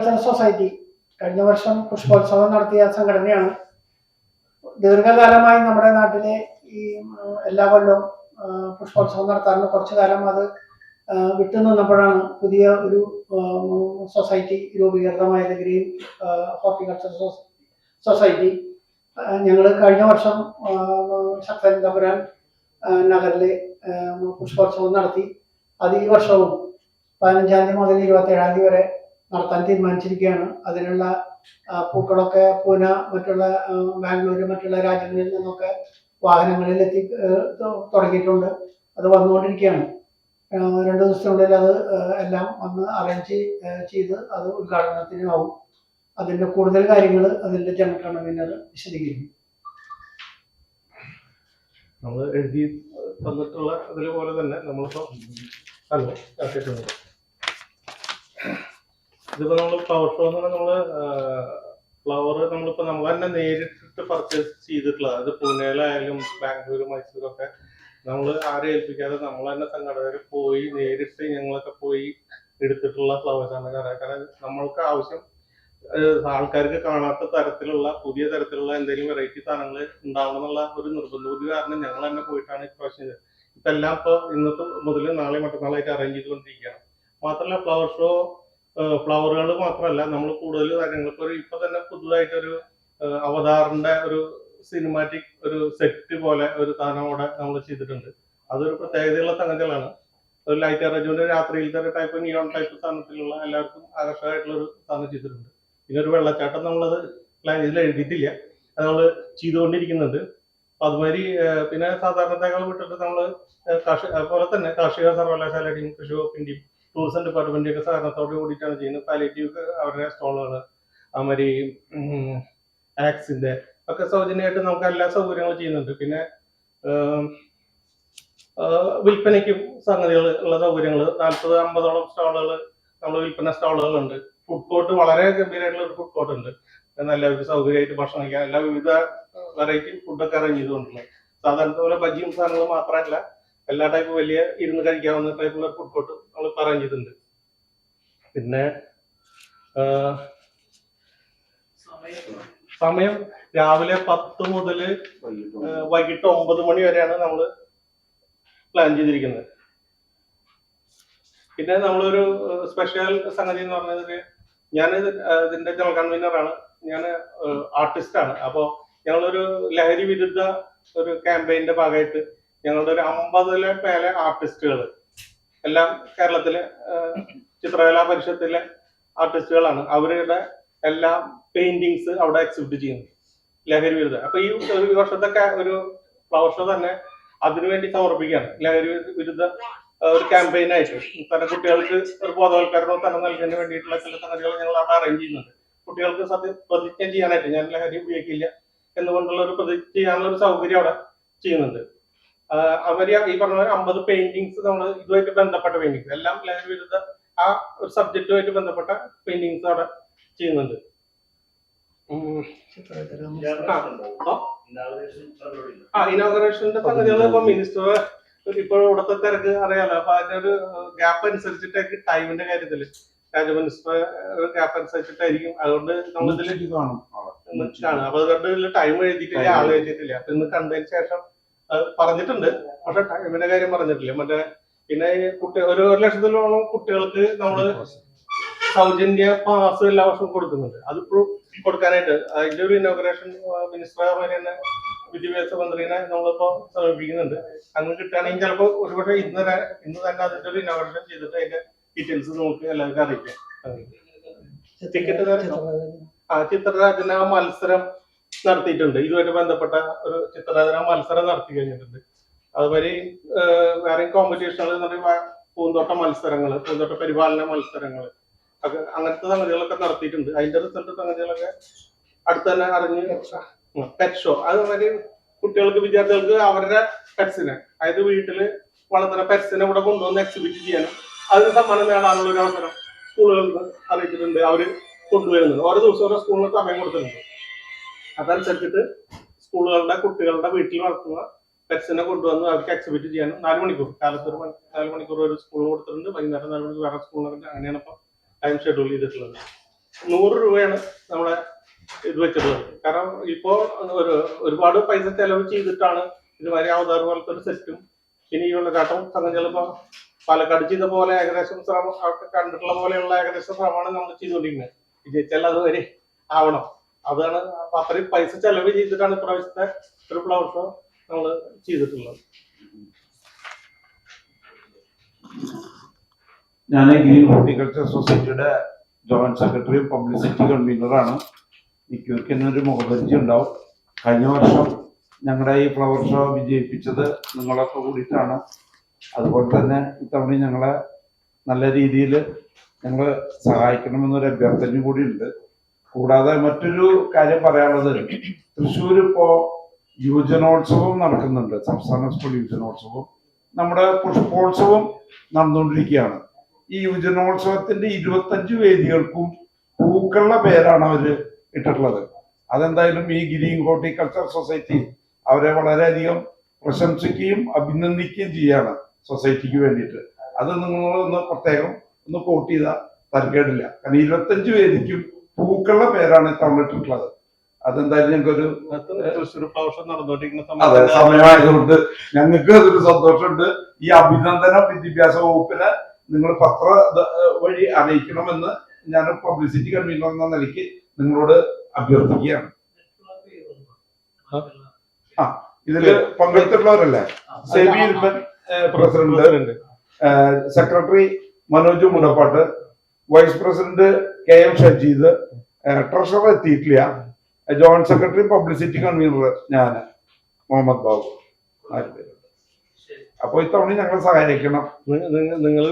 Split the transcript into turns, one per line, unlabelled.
Society കഴിഞ്ഞ വർഷം പുഷ്പോത്സവം നടത്തിയ സംഘടനയാണ്. ദീർഘകാലമായി നമ്മുടെ നാട്ടിലെ ഈ എല്ലാ കൊല്ലവും പുഷ്പോത്സവം നടത്താറുണ്ട്. കുറച്ചു കാലം അത് വിട്ടുനിന്നപ്പോഴാണ് വിട്ടു നിന്നപ്പോഴാണ് പുതിയ ഒരു സൊസൈറ്റി രൂപീകൃതമായത്. Green horticulture society. ഞങ്ങൾ കഴിഞ്ഞ വർഷം ശക്തൻ തമ്പുരാൻ നഗറിലെ പുഷ്പോത്സവം നടത്തി. അത് ഈ വർഷവും പതിനഞ്ചാം തീയതി മുതൽ ഇരുപത്തി ഏഴാം തീയതി വരെ നടത്താൻ തീരുമാനിച്ചിരിക്കുകയാണ്. അതിനുള്ള പൂക്കളൊക്കെ പൂന മറ്റുള്ള ബാംഗ്ലൂർ മറ്റുള്ള രാജ്യങ്ങളിൽ നിന്നൊക്കെ വാഹനങ്ങളിൽ എത്തി തുടങ്ങിയിട്ടുണ്ട്. അത് വന്നുകൊണ്ടിരിക്കുകയാണ്. രണ്ട് ദിവസത്തിനുള്ളിൽ അത് എല്ലാം ഒന്ന് അറേഞ്ച് ചെയ്ത് അത് ഉദ്ഘാടനത്തിനാവും. അതിന്റെ കൂടുതൽ കാര്യങ്ങൾ അതിന്റെ ജനറൽ കൺവീനർ വിശദീകരിക്കും.
നമ്മൾ എഴുതി തന്നിട്ടുള്ള അതിലെ പോലെ തന്നെ നമ്മളിപ്പോ ഹലോ ആക്കിയിട്ടുണ്ട്. ഇതിപ്പോ നമ്മൾ ഫ്ലവർ ഷോ എന്ന് പറഞ്ഞാൽ നമ്മൾ ഫ്ലവർ നമ്മളിപ്പോ നമ്മൾ തന്നെ നേരിട്ട് പർച്ചേസ് ചെയ്തിട്ടുള്ളത്. അത് പൂനെയിലായാലും ബാംഗ്ലൂർ മൈസൂരൊക്കെ നമ്മൾ ആരെ ഏൽപ്പിക്കാതെ നമ്മൾ തന്നെ സംഘടനയിൽ പോയി നേരിട്ട് ഞങ്ങളൊക്കെ പോയി എടുത്തിട്ടുള്ള ഫ്ലവേഴ്സ് ആണ്. കാരണം കാരണം നമ്മൾക്ക് ആവശ്യം ആൾക്കാർക്ക് കാണാത്ത തരത്തിലുള്ള പുതിയ തരത്തിലുള്ള എന്തെങ്കിലും വെറൈറ്റി സാധനങ്ങൾ ഉണ്ടാവണം എന്നുള്ള ഒരു നിർബന്ധ ബുദ്ധി കാരണം ഞങ്ങൾ തന്നെ പോയിട്ടാണ് ഇപ്രാവശ്യം എല്ലാം ഇപ്പൊ ഇന്നത്തെ മുതൽ നാളെ മറ്റന്നാളായിട്ട് അറേഞ്ച് ചെയ്തുകൊണ്ടിരിക്കുകയാണ്. മാത്രമല്ല ഫ്ലവർ ഷോ ഫ്ലവറുകൾ മാത്രമല്ല നമ്മൾ കൂടുതൽ കാര്യങ്ങൾ ഇപ്പൊ ഒരു- ഇപ്പൊ തന്നെ പുതുതായിട്ടൊരു ഒരു അവതാറിന്റെ ഒരു സിനിമാറ്റിക് ഒരു സെറ്റ് പോലെ ഒരു സാധനം അവിടെ നമ്മൾ ചെയ്തിട്ടുണ്ട്. അതൊരു പ്രത്യേകതയുള്ള സംഗതികളാണ്. ഒരു ലൈറ്റ് അറേഞ്ച്മെന്റ് രാത്രിയിലത്തെ ടൈപ്പ് നിയോൺ ടൈപ്പ് സാധനത്തിലുള്ള എല്ലാവർക്കും ആകർഷകമായിട്ടുള്ള ഒരു സാധനം ചെയ്തിട്ടുണ്ട്. പിന്നെ ഒരു വെള്ളച്ചാട്ടം നമ്മളത് ഇതിൽ എഴുതിയിട്ടില്ല. അത് നമ്മൾ ചെയ്തുകൊണ്ടിരിക്കുന്നുണ്ട്. അപ്പൊ അതുമാതിരി പിന്നെ സാധാരണത്തേക്കാൾ വിട്ടിട്ട് നമ്മൾ കാർഷിക അതുപോലെ തന്നെ കാർഷിക സർവകലാശാലയുടെയും കൃഷി വകുപ്പിന്റെയും ടൂറിസം ഡിപ്പാർട്ട്മെന്റിന്റെ ഒക്കെ സഹകരണത്തോട് കൂടിയിട്ടാണ് ചെയ്യുന്നത്. പാലേറ്റീവ് അവരുടെ സ്റ്റോളുകൾ അതുമാതിരി ആക്സിന്റെ ഒക്കെ സൗജന്യമായിട്ട് നമുക്ക് എല്ലാ സൗകര്യങ്ങളും ചെയ്യുന്നുണ്ട്. പിന്നെ വിൽപ്പനയ്ക്കും സംഗതികൾ ഉള്ള സൗകര്യങ്ങൾ നാൽപ്പത് അമ്പതോളം സ്റ്റാളുകൾ നമ്മൾ വിൽപ്പന സ്റ്റാളുകളുണ്ട്. ഫുഡ് കോർട്ട് വളരെ ഗംഭീരമായിട്ടുള്ള ഒരു ഫുഡ് കോർട്ട് ഉണ്ട്. നല്ല ഒരു സൗകര്യമായിട്ട് ഭക്ഷണം കഴിക്കാൻ എല്ലാ വിവിധ വെറൈറ്റി ഫുഡൊക്കെ അറേഞ്ച് ചെയ്തുകൊണ്ടുള്ളത് സാധാരണ പോലെ ബജ്ജിയും സാധനങ്ങളും മാത്രമല്ല എല്ലാ ടൈപ്പ് വലിയ ഇരുന്ന് കഴിക്കാവുന്ന ടൈപ്പുള്ള ഫുഡ് കോർട്ട് അറേഞ്ച് പിന്നെ സമയം രാവിലെ പത്ത് മുതൽ വൈകിട്ട് ഒമ്പത് മണി വരെയാണ് നമ്മൾ പ്ലാൻ ചെയ്തിരിക്കുന്നത്. പിന്നെ നമ്മളൊരു സ്പെഷ്യൽ സംഗതി എന്ന് പറഞ്ഞത് ഞാൻ ഇതിന്റെ ജനറൽ കൺവീനറാണ് ഞാൻ ആർട്ടിസ്റ്റ് ആണ്. അപ്പോൾ ഞങ്ങളൊരു ലഹരി വിരുദ്ധ ഒരു ക്യാമ്പയിന്റെ ഭാഗമായിട്ട് ഞങ്ങളുടെ ഒരു അമ്പതിലെ പേരെ ആർട്ടിസ്റ്റുകൾ എല്ലാം കേരളത്തിലെ ചിത്രകലാ പരിഷത്തിലെ ആർട്ടിസ്റ്റുകളാണ്. അവരുടെ എല്ലാ പെയിന്റിങ്സ് അവിടെ എക്സിബിറ്റ് ചെയ്യുന്നു. ലഹരി വിരുദ്ധ. അപ്പൊ ഈ ഒരു വർഷത്തെ ഒരു ഫ്ലവർ ഷോ തന്നെ അതിനുവേണ്ടി സമർപ്പിക്കുകയാണ്. ലഹരി വിരുദ്ധ ഒരു ഒരു ക്യാമ്പയിനായിട്ട് തന്നെ കുട്ടികൾക്ക് ഒരു ബോധവൽക്കരണം തന്നെ നൽകുന്നതിന് വേണ്ടിയിട്ടുള്ള ചില സംഗതികൾ ഞങ്ങൾ അവിടെ അറേഞ്ച് ചെയ്യുന്നുണ്ട്. കുട്ടികൾക്ക് സത്യം പ്രതിജ്ഞ ചെയ്യാനായിട്ട് ഞാൻ ലഹരി ഉപയോഗിക്കില്ല എന്നുകൊണ്ടുള്ള ഒരു പ്രതിജ്ഞ ചെയ്യാനുള്ള ഒരു സൗകര്യം അവിടെ ചെയ്യുന്നുണ്ട്. അവർ ഈ പറഞ്ഞ അമ്പത് പെയിന്റിങ്സ് നമ്മൾ ഇതുമായിട്ട് ബന്ധപ്പെട്ട പെയിന്റിങ്സ് എല്ലാം ലഹരി വിരുദ്ധ ആ ഒരു സബ്ജക്റ്റുമായിട്ട് ബന്ധപ്പെട്ട പെയിന്റിങ്സ് അവിടെ ചെയ്യുന്നുണ്ട്. ആ, ഇനോഗ്രേഷന്റെ സംഗതികൾ ഇപ്പൊ മിനിസ്റ്റർ ഇപ്പൊ ഇവിടുത്തെ തിരക്ക് അറിയാലോ. അപ്പൊ അതിന്റെ ഒരു ഗ്യാപ്പ് അനുസരിച്ചിട്ടൊക്കെ ടൈമിന്റെ കാര്യത്തിൽ രാജ മിനിസ്റ്റർ ഒരു ഗ്യാപ്പ് അനുസരിച്ചിട്ടായിരിക്കും. അതുകൊണ്ട് നമ്മളിതിൽ
കാണും.
അപ്പൊ അതുകൊണ്ട് ടൈം എഴുതിയിട്ടില്ല ആൾ എഴുതിയിട്ടില്ല. അപ്പൊ ഇന്ന് കണ്ടതിന് ശേഷം പറഞ്ഞിട്ടുണ്ട്. പക്ഷെ ടൈമിന്റെ കാര്യം പറഞ്ഞിട്ടില്ല. മറ്റേ പിന്നെ കുട്ടി ഒരു ഒരു ലക്ഷത്തിലോളം കുട്ടികൾക്ക് നമ്മൾ സൗജന്യ പാസ് എല്ലാ വർഷവും കൊടുക്കുന്നുണ്ട്. അതിപ്പോഴും കൊടുക്കാനായിട്ട് അതിന്റെ ഒരു ഇനോഗ്രേഷൻ മിനിസ്റ്റർ തന്നെ വിദ്യാഭ്യാസ മന്ത്രിനെ നമ്മളിപ്പോ സമീപിക്കുന്നുണ്ട്. അങ്ങനെ കിട്ടുകയാണെങ്കിൽ ചിലപ്പോൾ ഒരുപക്ഷെ ഇന്ന് ഇന്ന് തന്നെ അതിന്റെ ഒരു ഇനോഗ്രേഷൻ ചെയ്തിട്ട് അതിന്റെ ഡീറ്റെയിൽസ് നമുക്ക് എല്ലാവർക്കും അറിയിക്കാം. ടിക്കറ്റ് ആ ചിത്രരാജന മത്സരം നടത്തിയിട്ടുണ്ട്. ഇതുമായിട്ട് ബന്ധപ്പെട്ട ഒരു ചിത്രരചന മത്സരം നടത്തി കഴിഞ്ഞിട്ടുണ്ട്. ഏഹ്, വേറെ കോമ്പറ്റീഷനുകൾ എന്ന് പറയുമ്പോൾ പൂന്തോട്ട മത്സരങ്ങൾ പൂന്തോട്ട പരിപാലന മത്സരങ്ങൾ ഒക്കെ അങ്ങനത്തെ സംഗതികളൊക്കെ നടത്തിയിട്ടുണ്ട്. അതിന്റെ റിസൾട്ട് സംഗതികളൊക്കെ അടുത്ത് തന്നെ അറിഞ്ഞ് പെറ്റ് ഷോ അതുമാതിരി കുട്ടികൾക്ക് വിദ്യാർത്ഥികൾക്ക് അവരുടെ പെറ്റ്സിനെ അതായത് വീട്ടിൽ വളർത്തുന്ന പെറ്റ്സിനെ ഇവിടെ കൊണ്ടുവന്ന് എക്സിബിറ്റ് ചെയ്യാനും അതിന് സമ്മാനം നേടാനുള്ള ഒരു അവസരം സ്കൂളുകളിൽ അറിയിച്ചിട്ടുണ്ട് അവർ കൊണ്ടുവരുന്നത്. ഓരോ ദിവസം ഓരോ സ്കൂളിന് സമയം കൊടുത്തിട്ടുണ്ട്. അതനുസരിച്ചിട്ട് സ്കൂളുകളുടെ കുട്ടികളുടെ വീട്ടിൽ വളർത്തുക പെറ്റ്സിനെ കൊണ്ടുവന്ന് അവർക്ക് എക്സിബിറ്റ് ചെയ്യാനും നാല് മണിക്കൂർ കാലത്ത് ഒരു നാല് മണിക്കൂർ ഒരു സ്കൂളിൽ കൊടുത്തിട്ടുണ്ട് വൈകുന്നേരം നാല് മണിക്കൂർ വേറെ സ്കൂളിൽ അങ്ങനെയാണ് ഇപ്പൊ ടൈം ഷെഡ്യൂൾ ചെയ്തിട്ടുള്ളത്. നൂറ് രൂപയാണ് നമ്മളെ ഇത് വെച്ചിട്ടുള്ളത്. കാരണം ഇപ്പോ ഒരു ഒരുപാട് പൈസ ചെലവ് ചെയ്തിട്ടാണ് ഇതുവരെ അവതാർ പോലത്തെ ഒരു സെറ്റും ഇനി ഈ വെള്ളച്ചാട്ടം ചിലപ്പോ പാലക്കാട് ചെയ്ത പോലെ ഏകദേശം ശ്രമം കണ്ടിട്ടുള്ള പോലെയുള്ള ഏകദേശം ശ്രമമാണ് നമ്മൾ ചെയ്തുകൊണ്ടിരിക്കുന്നത്. വിജയിച്ചാൽ അതുവരെ ആവണം. അതാണ് അത്രയും പൈസ ചെലവ് ചെയ്തിട്ടാണ് ഇപ്രാവശ്യത്തെ ഒരു ഫ്ലവർ ഷോ നമ്മൾ ചെയ്തിട്ടുള്ളത്.
ഞാൻ ഗ്രീൻ ഹോർട്ടിക്കൾച്ചർ സൊസൈറ്റിയുടെ ജോയിന്റ് സെക്രട്ടറിയും പബ്ലിസിറ്റി കൺവീനറാണ് മിക്കവർക്കും എന്നൊരു മുഖപരിചയം ഉണ്ടാവും. കഴിഞ്ഞ വർഷം ഞങ്ങളുടെ ഈ ഫ്ലവർ ഷോ വിജയിപ്പിച്ചത് നിങ്ങളൊക്കെ കൂടിയിട്ടാണ്. അതുപോലെ തന്നെ ഇത്തവണ ഞങ്ങളെ നല്ല രീതിയിൽ ഞങ്ങൾ സഹായിക്കണമെന്നൊരു അഭ്യർത്ഥനയും കൂടി ഉണ്ട് കൂടാതെ മറ്റൊരു കാര്യം പറയാനുള്ളത് തൃശ്ശൂർ ഇപ്പോ യുവജനോത്സവം നടക്കുന്നുണ്ട് സംസ്ഥാന സ്കൂൾ യുവജനോത്സവം. നമ്മുടെ പുഷ്പോത്സവം നടന്നുകൊണ്ടിരിക്കുകയാണ്. ഈ യുവജനോത്സവത്തിന്റെ ഇരുപത്തഞ്ച് വേദികൾക്കും പൂക്കളുടെ പേരാണ് അവർ ഇട്ടിട്ടുള്ളത്. അതെന്തായാലും ഈ ഗ്രീൻ ഹോർട്ടിക്കൾച്ചർ സൊസൈറ്റി അവരെ വളരെയധികം പ്രശംസിക്കുകയും അഭിനന്ദിക്കുകയും ചെയ്യാണ് സൊസൈറ്റിക്ക് വേണ്ടിയിട്ട്. അത് നിങ്ങളൊന്ന് പ്രത്യേകം ഒന്ന് കോട്ട് ചെയ്താൽ തരക്കേടില്ല കാരണം ഇരുപത്തഞ്ച് വേദിക്കും പൂക്കളുടെ പേരാണ് തന്നിട്ടുള്ളത് അതെന്തായാലും ഞങ്ങൾക്കൊരു
അതെ
സമയമായതുകൊണ്ട് ഞങ്ങൾക്ക് അതൊരു സന്തോഷമുണ്ട്. ഈ അഭിനന്ദന വിദ്യാഭ്യാസ വകുപ്പിനെ നിങ്ങൾ പത്ര വഴി അറിയിക്കണമെന്ന് ഞാൻ പബ്ലിസിറ്റി കൺവീനർ എന്ന നിലയ്ക്ക് നിങ്ങളോട് അഭ്യർത്ഥിക്കുകയാണ്. ആ. ഇതിൽ പങ്കെടുത്തിട്ടുള്ളവരല്ലേ? Seby president
president.
Secretary Manoj Mudappattu vice president K M Shajeed treasurer എത്തിയിട്ടില്ല. ജോയിന്റ് സെക്രട്ടറി പബ്ലിസിറ്റി കൺവീനർ ഞാൻ മുഹമ്മദ് ബാബു. അപ്പൊ ഇത്തവണ ഞങ്ങളെ സഹായിക്കണം.
നിങ്ങൾ